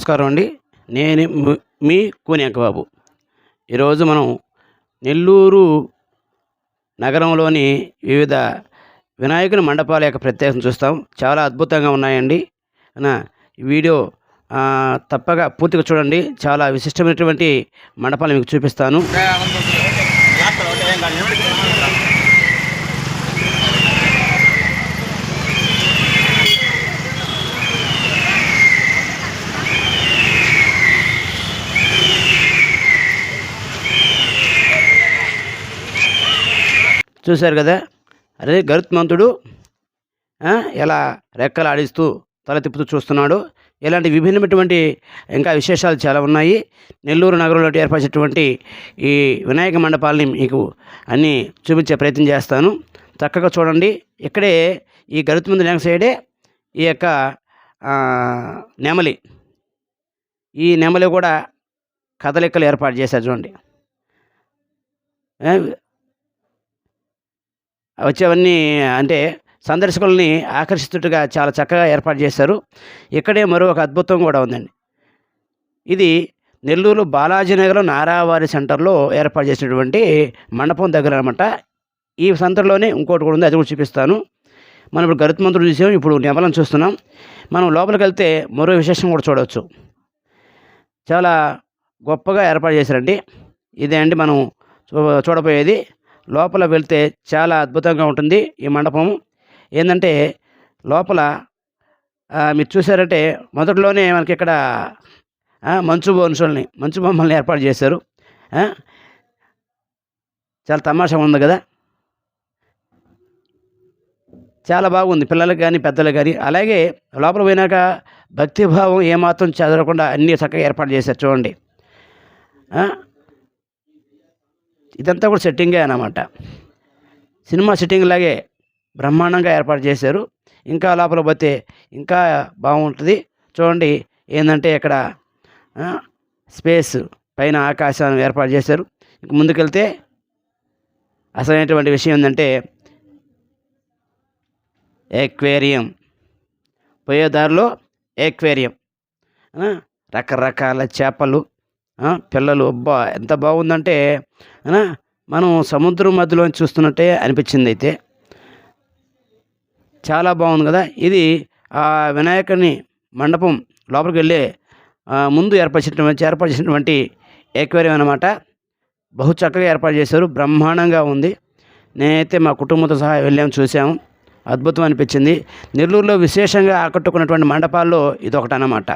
నమస్కారం అండి. నేను మీ కూని బాబు ఈరోజు మనం నెల్లూరు నగరంలోని వివిధ వినాయకుని మండపాల యొక్క ప్రత్యేకం చూస్తాం. చాలా అద్భుతంగా ఉన్నాయండి. వీడియో తప్పగా పూర్తిగా చూడండి. చాలా విశిష్టమైనటువంటి మండపాలు మీకు చూపిస్తాను. చూశారు కదా? అదే గరుత్మంతుడు ఎలా రెక్కలు ఆడిస్తూ తల తిప్పుతూ చూస్తున్నాడు. ఇలాంటి విభిన్నమైనటువంటి ఇంకా విశేషాలు చాలా ఉన్నాయి. నెల్లూరు నగరంలో ఏర్పరిచినటువంటి ఈ వినాయక మండపాలని మీకు అన్నీ చూపించే ప్రయత్నం చేస్తాను. చక్కగా చూడండి. ఇక్కడే ఈ గరుత్మంతుడి వెనక సైడే ఈ యొక్క నెమలి. ఈ నెమలి కూడా కదలికలు ఏర్పాటు చేశారు చూడండి. వచ్చేవన్నీ అంటే సందర్శకుల్ని ఆకర్షితుడిగా చాలా చక్కగా ఏర్పాటు చేశారు. ఇక్కడే మరో ఒక అద్భుతం కూడా ఉందండి. ఇది నెల్లూరు బాలాజీనగర్లో నారావారి సెంటర్లో ఏర్పాటు చేసినటువంటి మండపం దగ్గర అనమాట ఈ సెంటర్లోనే ఇంకోటి కూడా ఉంది అది కూడా చూపిస్తాను. మనం ఇప్పుడు గరుత్మంతుడు చూసాం ఇప్పుడు నెమలను చూస్తున్నాం. మనం లోపలికి వెళ్తే మరో విశేషం కూడా చూడవచ్చు. చాలా గొప్పగా ఏర్పాటు చేశారండి. ఇదే అండి మనం చూ- చూడబోయేది. లోపల వెళ్తే చాలా అద్భుతంగా ఉంటుంది ఈ మండపం. ఏంటంటే లోపల మీరు చూసారంటే మొదట్లోనే మనకి ఇక్కడ మంచు బొన్సుల్ని మంచు బొమ్మల్ని ఏర్పాటు చేశారు. చాలా తమాషా ఉంది కదా? చాలా బాగుంది పిల్లలకు కానీ పెద్దలకు కానీ. అలాగే లోపల పోయినాక భక్తిభావం ఏమాత్రం చదవకుండా అన్నీ చక్కగా ఏర్పాటు చేశారు చూడండి. ఇదంతా కూడా సెట్టింగే అనమాట సినిమా సెట్టింగ్ లాగే బ్రహ్మాండంగా ఏర్పాటు చేశారు. ఇంకా లోపల పోతే ఇంకా బాగుంటుంది. చూడండి ఏంటంటే ఇక్కడ స్పేస్ పైన ఆకాశాన్ని ఏర్పాటు చేశారు. ఇంక ముందుకెళ్తే అసలైనటువంటి విషయం ఏంటంటే ఎక్వేరియం పోయే దారిలో ఎక్వేరియం రకరకాల చేపలు పిల్లలు అబ్బా ఎంత బాగుందంటే మనం సముద్రం మధ్యలో చూస్తున్నట్టే అనిపించింది అయితే చాలా బాగుంది కదా? ఇది ఆ వినాయకుని మండపం లోపలికి వెళ్ళే ముందు ఏర్పరిచినటువంటి ఏర్పాటు చేసినటువంటి ఏక్వేరియం అనమాట బహు చక్కగా ఏర్పాటు చేశారు. బ్రహ్మాండంగా ఉంది. నేనైతే మా కుటుంబంతో సహా వెళ్ళాము చూసాము అద్భుతం అనిపించింది. నెల్లూరులో విశేషంగా ఆకట్టుకున్నటువంటి మండపాల్లో ఇది ఒకటి అన్నమాట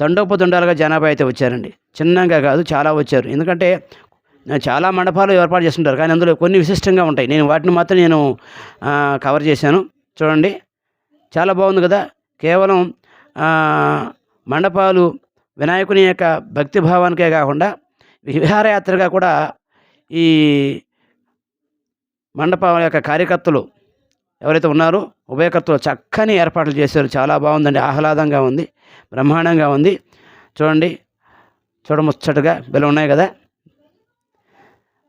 తండోపతండాలుగా జనాభా అయితే వచ్చారండి. చిన్నగా కాదు చాలా వచ్చారు. ఎందుకంటే చాలా మండపాలు ఏర్పాటు చేస్తుంటారు. కానీ అందులో కొన్ని విశిష్టంగా ఉంటాయి. నేను వాటిని మాత్రం నేను కవర్ చేశాను. చూడండి. చాలా బాగుంది కదా. కేవలం మండపాలు వినాయకుని యొక్క భక్తి భావానికే కాకుండా విహారయాత్రగా కూడా ఈ మండపం యొక్క కార్యకర్తలు ఎవరైతే ఉన్నారో ఉభయకర్తలు చక్కని ఏర్పాట్లు చేశారు. చాలా బాగుందండి. ఆహ్లాదంగా ఉంది. బ్రహ్మాండంగా ఉంది. చూడండి చూడముచ్చటగా బిల ఉన్నాయి కదా?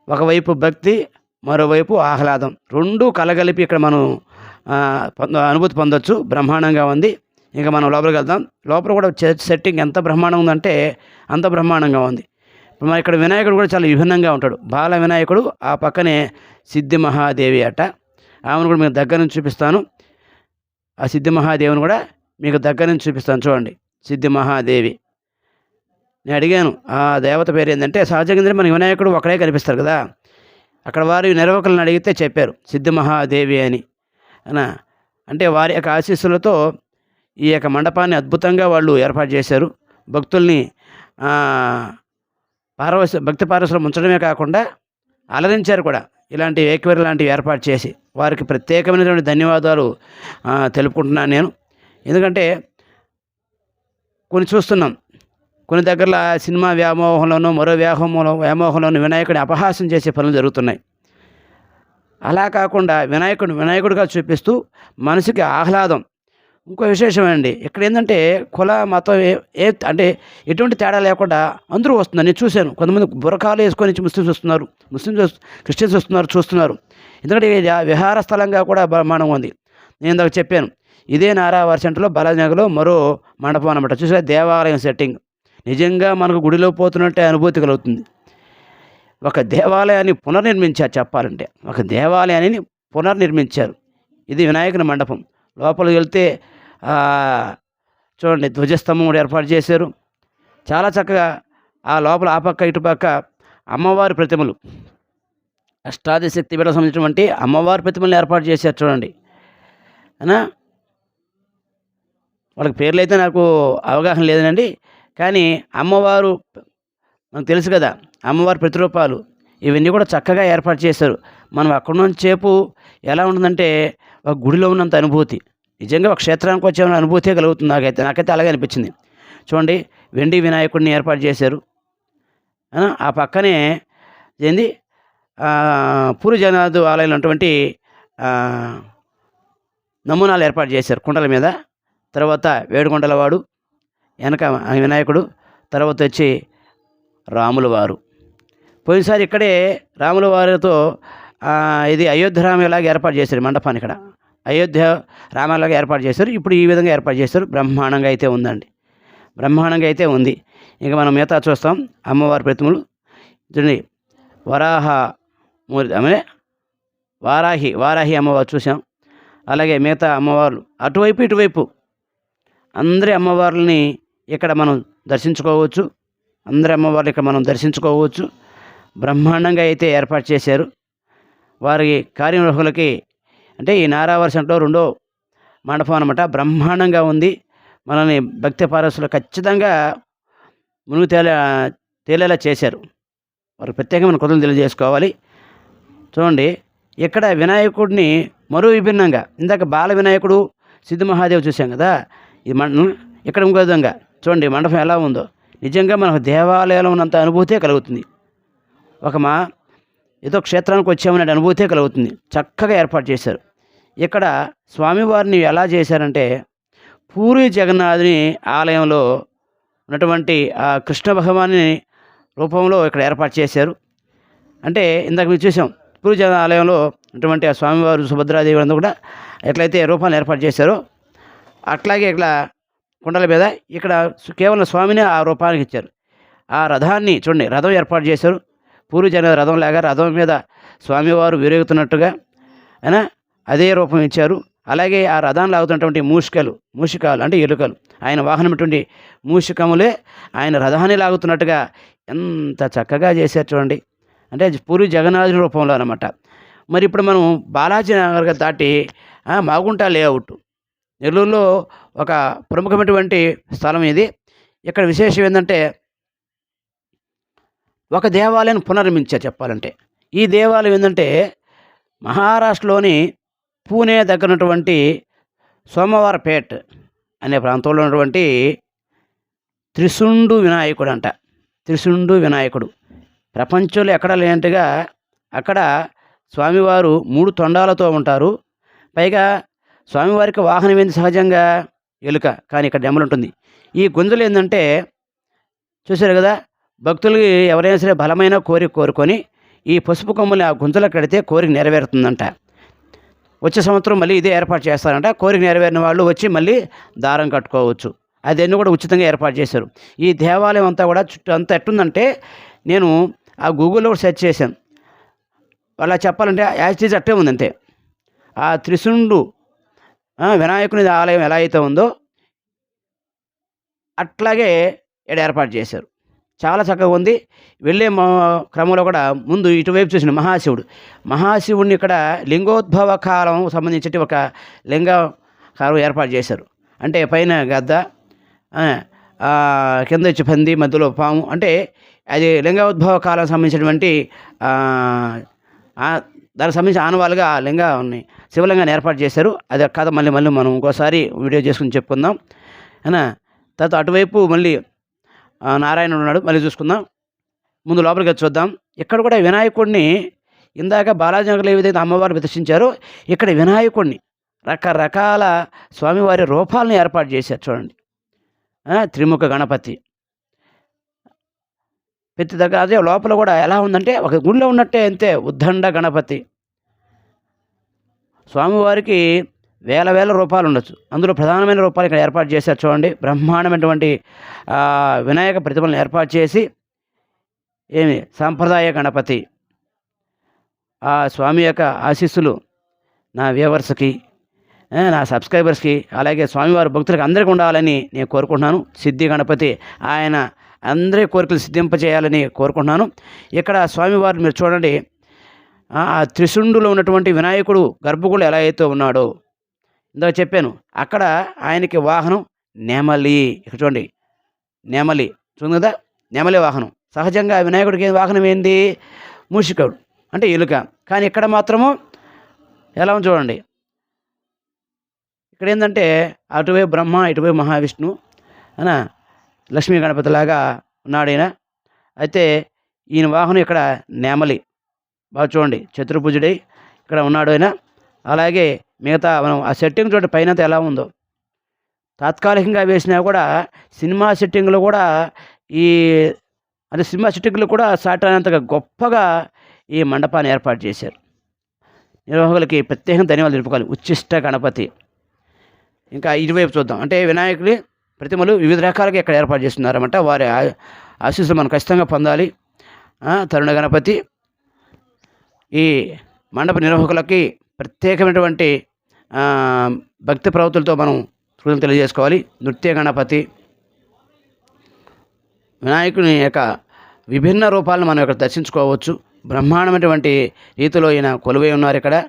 ఒకవైపు భక్తి మరోవైపు ఆహ్లాదం. రెండు కలగలిపి ఇక్కడ మనం పొంద- అనుభూతి పొందొచ్చు. బ్రహ్మాండంగా ఉంది. ఇంకా మనం లోపలికి వెళ్దాం. లోపల కూడా చే- సెట్టింగ్ ఎంత బ్రహ్మాండంగా ఉందంటే అంత బ్రహ్మాండంగా ఉంది. ఇప్పుడు మన ఇక్కడ వినాయకుడు కూడా చాలా విభిన్నంగా ఉంటాడు. బాల వినాయకుడు ఆ పక్కనే సిద్ధి మహాదేవి అట. ఆమెను కూడా మీకు దగ్గర నుంచి చూపిస్తాను. ఆ సిద్ధి మహాదేవిని కూడా మీకు దగ్గర నుంచి చూపిస్తాను. చూడండి. సిద్ధి మహాదేవి. నేను అడిగాను ఆ దేవత పేరు ఏంటంటే సహజంగా మన వినాయకుడు ఒకడే కనిపిస్తారు కదా. అక్కడ వారి నిర్వాహకులను అడిగితే చెప్పారు సిద్ధి మహాదేవి అని. అనా అంటే వారి యొక్క ఆశీస్సులతో ఈ యొక్క మండపాన్ని అద్భుతంగా వాళ్ళు ఏర్పాటు చేశారు. భక్తుల్ని పారవశ భక్తి పారవశంలో ఉంచడమే కాకుండా అలరించారు కూడా. ఇలాంటి ఏక్వేర్ లాంటివి ఏర్పాటు చేసి వారికి ప్రత్యేకమైనటువంటి ధన్యవాదాలు తెలుపుకుంటున్నాను నేను. ఎందుకంటే కొన్ని చూస్తున్నాం. కొన్ని దగ్గరలో సినిమా వ్యామోహంలోనూ మరో వ్యామోహంలో వ్యామోహంలోనూ వినాయకుడిని అపహాసం చేసే పనులు జరుగుతున్నాయి. అలా కాకుండా వినాయకుడు వినాయకుడిగా చూపిస్తూ మనసుకి ఆహ్లాదం. ఇంకో విశేషమండి ఇక్కడ ఏంటంటే కుల మతం ఏ ఏ అంటే ఎటువంటి తేడా లేకుండా అందరూ వస్తున్నారు. నేను చూశాను కొంతమంది బురకాలు వేసుకొని ముస్లిమ్స్ వస్తున్నారు ముస్లిమ్స్ క్రిస్టియన్స్ వస్తున్నారు చూస్తున్నారు. ఎందుకంటే ఇది విహార స్థలంగా కూడా బ్రహ్మాండంగా ఉంది. నేను ఇందాక చెప్పాను ఇదే నారావారి సెంటర్లో బాలాజీనగర్లో మరో మండపం అనమాట చూసారా దేవాలయం సెట్టింగ్ నిజంగా మనకు గుడిలో పోతున్నట్టే అనుభూతి కలుగుతుంది. ఒక దేవాలయాన్ని పునర్నిర్మించారు చెప్పాలంటే. ఒక దేవాలయాన్ని పునర్నిర్మించారు. ఇది వినాయకుని మండపం. లోపలికి వెళ్తే చూడండి ధ్వజస్తంభం కూడా ఏర్పాటు చేశారు. చాలా చక్కగా ఆ లోపల ఆ పక్క ఇటుపక్క అమ్మవారి ప్రతిమలు. అష్టాది శక్తి పీఠం సంబంధించినటువంటి అమ్మవారి ప్రతిమలను ఏర్పాటు చేశారు చూడండి. వాళ్ళకి పేర్లు అయితే నాకు అవగాహన లేదనండి కానీ అమ్మవారు మనకు తెలుసు కదా అమ్మవారి ప్రతిరూపాలు ఇవన్నీ కూడా చక్కగా ఏర్పాటు చేశారు. మనం అక్కడ నుంచి చేపు ఎలా ఉంటుందంటే ఒక గుడిలో ఉన్నంత అనుభూతి. నిజంగా ఒక క్షేత్రానికి వచ్చే అనుభూతే కలుగుతుంది నాకైతే నాకైతే అలాగే అనిపించింది. చూడండి వెండి వినాయకుడిని ఏర్పాటు చేశారు. ఆ, పక్కనే ఏంది? ఆ, పూరి జగన్నాథ్ ఆలయంలో ఉన్నటువంటి నమూనాలు ఏర్పాటు చేశారు కుండల మీద. తర్వాత వేడుకొండల వాడు వెనక వినాయకుడు తర్వాత వచ్చి రాముల వారు పోయినసారి ఇక్కడే రాముల వారితో ఇది అయోధ్య రామలాగా ఏర్పాటు చేశారు మండపాన్ని ఇక్కడ? అయోధ్య రామలాగా ఏర్పాటు చేశారు? ఇప్పుడు ఈ విధంగా ఏర్పాటు చేశారు. బ్రహ్మాండంగా అయితే ఉందండి. బ్రహ్మాండంగా అయితే ఉంది. ఇంకా మనం మిగతా చూస్తాం. అమ్మవారి ప్రతిమలు. చూడండి. వరాహ మూర్తి ఆమె వారాహి వారాహి అమ్మవారు చూసాం. అలాగే మిగతా అమ్మవార్లు. అటువైపు ఇటువైపు. అందరి అమ్మవార్లని ఇక్కడ మనం దర్శించుకోవచ్చు. అందరి అమ్మవార్లు ఇక్కడ మనం దర్శించుకోవచ్చు. బ్రహ్మాండంగా అయితే ఏర్పాటు చేశారు. వారి కార్యనిర్వహులకి అంటే ఈ నారావారి సెంట్లో రెండో మండపం అనమాట బ్రహ్మాండంగా ఉంది. మనల్ని భక్తి పారసులు ఖచ్చితంగా మునుగు తేలే తేలేలా చేశారు. వారు ప్రత్యేకమైన కుదరలు తెలియజేసుకోవాలి. చూడండి ఇక్కడ వినాయకుడిని మరో విభిన్నంగా ఇందాక బాల వినాయకుడు సిద్ధ మహాదేవ్ చూసాం కదా ఇది మన ఇక్కడ ఇంకో విధంగా చూడండి మండపం ఎలా ఉందో. నిజంగా మనకు దేవాలయంలో ఉన్నంత అనుభూతే కలుగుతుంది. ఒక మా ఏదో క్షేత్రానికి వచ్చామనే అనుభూతే కలుగుతుంది. చక్కగా ఏర్పాటు చేశారు. ఇక్కడ స్వామివారిని ఎలా చేశారంటే పూరి జగన్నాథుని ఆలయంలో ఉన్నటువంటి ఆ కృష్ణ భగవాని రూపంలో ఇక్కడ ఏర్పాటు చేశారు. అంటే ఇందాక మీరు చూసాం పూరి జగన్ ఆలయంలో ఉన్నటువంటి ఆ స్వామివారు సుభద్రాదేవి అంతా కూడా ఎట్లయితే రూపాన్ని ఏర్పాటు చేశారో అట్లాగే ఇక్కడ కుండల మీద ఇక్కడ కేవలం స్వామిని ఆ రూపానికి ఇచ్చారు. ఆ రథాన్ని చూడండి రథం ఏర్పాటు చేశారు. పూర్వజన రథం లాగా రథం మీద స్వామివారు విరుగుతున్నట్టుగా అయినా అదే రూపం ఇచ్చారు. అలాగే ఆ రథాన్ని లాగుతున్నటువంటి మూషికలు మూషికాలు అంటే ఎలుకలు ఆయన వాహనమైనటువంటి మూషికములే ఆయన రథాన్ని లాగుతున్నట్టుగా ఎంత చక్కగా చేశారు చూడండి. అంటే పూరి జగన్నాథుని రూపంలో అనమాట మరి ఇప్పుడు మనం బాలాజీ నగర్ దాటి మాగుంట లేఅవుట్ నెల్లూరులో ఒక ప్రముఖమైనటువంటి స్థలం ఇది. ఇక్కడ విశేషం ఏంటంటే ఒక దేవాలయాన్ని పునర్మించారు చెప్పాలంటే. ఈ దేవాలయం ఏంటంటే మహారాష్ట్రలోని పూణే దగ్గర ఉన్నటువంటి సోమవారపేట్ అనే ప్రాంతంలో ఉన్నటువంటి త్రిశుండు వినాయకుడు అంట. త్రిశుండు వినాయకుడు. ప్రపంచంలో ఎక్కడ లేనట్టుగా అక్కడ స్వామివారు మూడు తొండాలతో ఉంటారు. పైగా స్వామివారికి వాహనం ఏంది సహజంగా? ఎలుక. కానీ ఇక్కడ నెమలు ఉంటుంది. ఈ గుంజలు ఏంటంటే చూశారు కదా? భక్తులకి ఎవరైనా సరే బలమైన కోరిక కోరుకొని ఈ పసుపు కొమ్ములు ఆ గుంజలకు కడితే కోరిక నెరవేరుతుందంట. వచ్చే సంవత్సరం మళ్ళీ ఇదే ఏర్పాటు చేస్తారంట. కోరిక నెరవేరిన వాళ్ళు వచ్చి మళ్ళీ దారం కట్టుకోవచ్చు. అదన్నీ కూడా ఉచితంగా ఏర్పాటు చేశారు. ఈ దేవాలయం అంతా కూడా చుట్టూ అంతా ఎట్టుందంటే నేను ఆ గూగుల్లో కూడా సెర్చ్ చేశాను. అలా చెప్పాలంటే యాజ్ అట్టే ఉంది అంతే ఆ త్రిశుండు వినాయకుని ఆలయం ఎలా అయితే ఉందో అట్లాగే ఇక్కడ ఏర్పాటు చేశారు. చాలా చక్కగా ఉంది. వెళ్ళే మా క్రమంలో కూడా ముందు ఇటువైపు చూసిన మహాశివుడు. మహాశివుడిని ఇక్కడ లింగోద్భవ కాలం సంబంధించి ఒక లింగ కాలం ఏర్పాటు చేశారు. అంటే పైన గద్ద కింద వచ్చి పంది మధ్యలో పాము అంటే అది లింగోద్భవ కాలం సంబంధించినటువంటి దానికి సంబంధించి ఆనవాలుగా ఆ లింగ ఉన్నాయి శివలింగాన్ని ఏర్పాటు చేశారు. అది కథ మళ్ళీ మళ్ళీ మనం ఇంకోసారి వీడియో చేసుకుని చెప్పుకుందాం. అయినా తర్వాత అటువైపు మళ్ళీ నారాయణుడు ఉన్నాడు. మళ్ళీ చూసుకుందాం. ముందు లోపలికి వచ్చి చూద్దాం. ఇక్కడ కూడా వినాయకుడిని ఇందాక బాలాజీనగర్లో ఏ విధంగా అమ్మవారు ప్రదర్శించారో ఇక్కడ వినాయకుడిని రకరకాల స్వామివారి రూపాలను ఏర్పాటు చేశారు చూడండి. త్రిముఖ గణపతి. ప్రతి దగ్గర అదే లోపల కూడా ఎలా ఉందంటే ఒక గుడిలో ఉన్నట్టే అంతే ఉద్దండ గణపతి. స్వామివారికి వేల వేల రూపాయలు ఉండొచ్చు. అందులో ప్రధానమైన రూపాయలు ఇక్కడ ఏర్పాటు చేశారు చూడండి. బ్రహ్మాండమైనటువంటి వినాయక ప్రతిమలను ఏర్పాటు చేసి ఏమి సాంప్రదాయ గణపతి. ఆ స్వామి యొక్క ఆశీస్సులు నా వ్యూవర్స్కి నా సబ్స్క్రైబర్స్కి అలాగే స్వామివారి భక్తులకు అందరికీ ఉండాలని నేను కోరుకుంటున్నాను. సిద్ధి గణపతి ఆయన అందరి కోరికలు సిద్ధింపజేయాలని కోరుకుంటున్నాను. ఇక్కడ స్వామివారు మీరు చూడండి. ఆ త్రిశుండులో ఉన్నటువంటి వినాయకుడు గర్భగుడు ఎలా అయితే ఉన్నాడో. ఇందాక చెప్పాను అక్కడ ఆయనకి వాహనం నెమలి. ఇక్కడ చూడండి నెమలి. చూడు కదా నెమలి వాహనం. సహజంగా వినాయకుడికి వాహనం ఏంది? మూషికుడు అంటే ఎలుక. కానీ ఇక్కడ మాత్రము ఎలా ఉంది చూడండి. ఇక్కడ ఏంటంటే అటువైపు బ్రహ్మ ఇటువైపు మహావిష్ణు అనా? లక్ష్మీ గణపతిలాగా ఉన్నాడు ఈయన అయితే ఈయన వాహనం ఇక్కడ నెమలి. బాగా చూడండి చతుర్భుజుడై ఇక్కడ ఉన్నాడు ఆయన అలాగే మిగతా మనం ఆ సెట్టింగ్ చూడండి పైన ఎలా ఉందో. తాత్కాలికంగా వేసినా కూడా సినిమా సెట్టింగ్లు కూడా ఈ అంటే సినిమా సెట్టింగ్లు కూడా సాటనంతగా గొప్పగా ఈ మండపాన్ని ఏర్పాటు చేశారు. నిర్వాహకులకి ప్రత్యేకంగా ధన్యవాదాలు తెలుపుకోవాలి. ఉచ్చిష్ట గణపతి. ఇంకా ఇటువైపు చూద్దాం. అంటే వినాయకుడి ప్రతిమలు వివిధ రకాలుగా ఇక్కడ ఏర్పాటు చేస్తున్నారన్నమాట. వారి ఆ- ఆశీస్సులు మనం ఖచ్చితంగా పొందాలి. తరుణ గణపతి ఈ మండప నిర్వాహకులకి ప్రత్యేకమైనటువంటి భక్తి ప్రవృత్తులతో మనం కృతజ్ఞతలు తెలియజేసుకోవాలి. నృత్య గణపతి వినాయకుని యొక్క విభిన్న రూపాలను మనం ఇక్కడ దర్శించుకోవచ్చు. బ్రహ్మాండమైనటువంటి రీతిలో ఈయన కొలువై ఉన్నారు ఇక్కడ.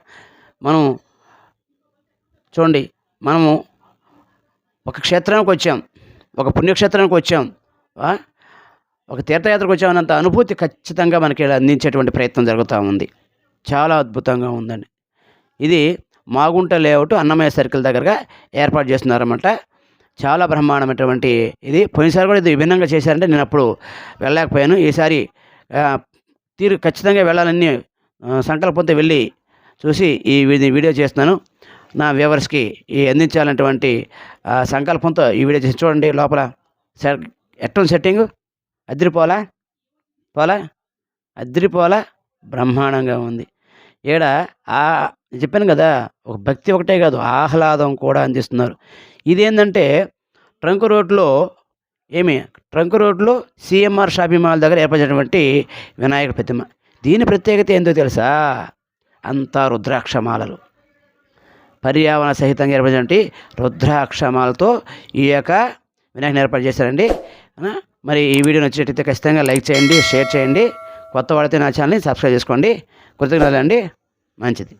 మనం చూడండి మనము ఒక క్షేత్రానికి వచ్చాం ఒక పుణ్యక్షేత్రానికి వచ్చాం ఒక తీర్థయాత్రకు వచ్చామన్నంత అనుభూతి ఖచ్చితంగా మనకి అందించేటువంటి ప్రయత్నం జరుగుతూ ఉంది. చాలా అద్భుతంగా ఉందండి. ఇది మాగుంట లేఅవుట్ అన్నమయ్య సర్కిల్ దగ్గరగా ఏర్పాటు చేస్తున్నారన్నమాట. చాలా బ్రహ్మాండమైనటువంటి ఇది. పోయినసారి కూడా ఇది విభిన్నంగా చేశారంటే నేను అప్పుడు వెళ్ళలేకపోయాను. ఈసారి తీరు ఖచ్చితంగా వెళ్ళాలని సంకల్పంతో వెళ్ళి చూసి ఈ వీడియో చేస్తున్నాను. నా వ్యూవర్స్కి ఈ అందించాలన్నటువంటి సంకల్పంతో ఈ వీడియో చేసి చూడండి లోపల. సెట్ ఎట్టుంది సెట్టింగ్? అదిరిపోలా పోలా అదిరిపోలా బ్రహ్మాండంగా ఉంది. ఈడ ఆ చెప్పాను కదా ఒక భక్తి ఒకటే కాదు ఆహ్లాదం కూడా అందిస్తున్నారు. ఇదేంటంటే ట్రంక్ రోడ్లో ఏమి? ట్రంక్ రోడ్లో సిఎంఆర్ షాపింగ్ మాల్ దగ్గర ఏర్పడినటువంటి వినాయక ప్రతిమ. దీని ప్రత్యేకత ఏందో తెలుసా? అంతా రుద్రాక్షమాలలు పర్యావరణ సహితంగా ఏర్పడినటువంటి రుద్రాక్షమాలతో ఈ యొక్క వినాయకుని ఏర్పాటు చేశారండి. మరి ఈ వీడియో నచ్చినట్టయితే ఖచ్చితంగా లైక్ చేయండి షేర్ చేయండి. కొత్త వాడితే నా ఛానల్ని సబ్స్క్రైబ్ చేసుకోండి. కృతజ్ఞతలు అండి మంచిది.